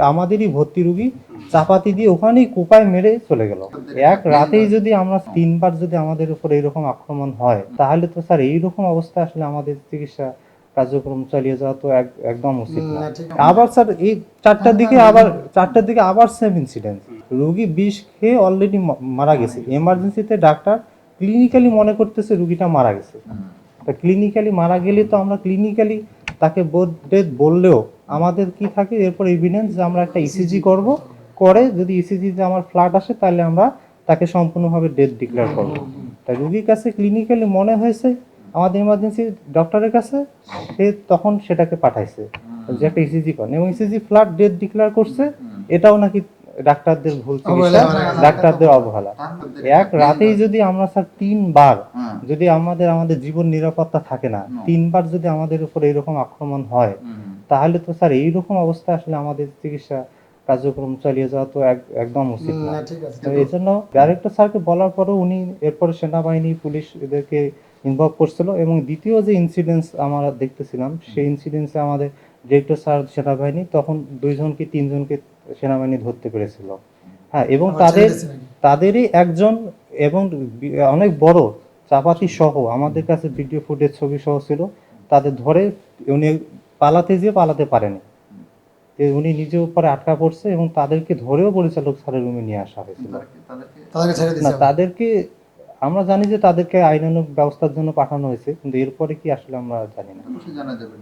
আমাদেরই ভর্তি রুগী চাপাতি দিয়ে ওখানেই কোপায় মেরে চলে গেল। এক রাতেই যদি আমরা তিনবার যদি আমাদের উপর এইরকম আক্রমণ হয় তাহলে তো স্যার এইরকম অবস্থা আসলে আমাদের চিকিৎসা কার্যক্রম চালিয়ে যাওয়া তো এক- একদম উচিত না। আবার স্যার এই চারটার দিকে আবার চারটার দিকে আবার সেম ইনসিডেন্ট রুগী বিষ খেয়ে অলরেডি মারা গেছে। এমার্জেন্সিতে ডাক্তার ক্লিনিক্যালি মনে করতেছে রুগীটা মারা গেছে। তা ক্লিনিক্যালি মারা গেলে তো আমরা ক্লিনিক্যালি তাকে ডেথ বললেও আমাদের কি থাকে? এরপর এভিডেন্স যে আমরা একটা ইসিজি করব করে যদি ইসিজি ইসিজিতে আমার ফ্লাট আসে তাহলে আমরা তাকে সম্পূর্ণভাবে ডেথ ডিক্লেয়ার করব। তাই রুগীর কাছে ক্লিনিক্যালি মনে হয়েছে আমাদের ইমার্জেন্সি ডক্টরের কাছে সে তখন সেটাকে পাঠাইছে যে একটা ইসিজি করেন। এবং ইসিজি ফ্লাট ডেথ ডিক্লেয়ার করছে এটাও নাকি ডাক্তারদের ভুল চিকিৎসা ডাক্তারদের অবহেলা। এক রাতেই যদি আমরা স্যার তিনবার। যদি আমাদের আমাদের জীবন নিরাপত্তা থাকে না তিনবার যদি আমাদের উপর এরকম আক্রমণ হয় তাহলে তো স্যার এইরকম অবস্থা আসলে আমাদের চিকিৎসা কার্যক্রম চালিয়ে যাওয়া তো এক- একদম উচিত না এই জন্য ডাইরেক্টর স্যারকে বলার পরেও উনি এরপরে সেনাবাহিনী পুলিশ এদেরকে ইনভলভ করছিল এবং দ্বিতীয় যে ইনসিডেন্স আমরা দেখতেছিলাম সেই ইনসিডেন্সে আমাদের ডিরেক্টর স্যার সেনাবাহিনী তখন দুইজনকে তিনজনকে সেনাবাহিনী ধরতে পেরেছিল। হ্যাঁ এবং তাদের দিয়েছে নাকি? তাদেরই একজন এবং অনেক বড় চাপাতি সহ আমাদের কাছে ভিডিও ফুটেজ ছবি সহ ছিল তাদের ধরে উনি পালাতে যেয়ে পালাতে পারেনি। তো উনি নিজের উপরে আটকা পড়ছে এবং তাদেরকে ধরেও পরিচালক স্যারের রুমে নিয়ে আসা হয়েছিল তাদেরকে তাদেরকে না তাদেরকে আমরা জানি যে তাদেরকে আইনানুক ব্যবস্থার জন্য পাঠানো হয়েছে কিন্তু এরপরে কি আসলে আমরা জানি না। জানা যাবে?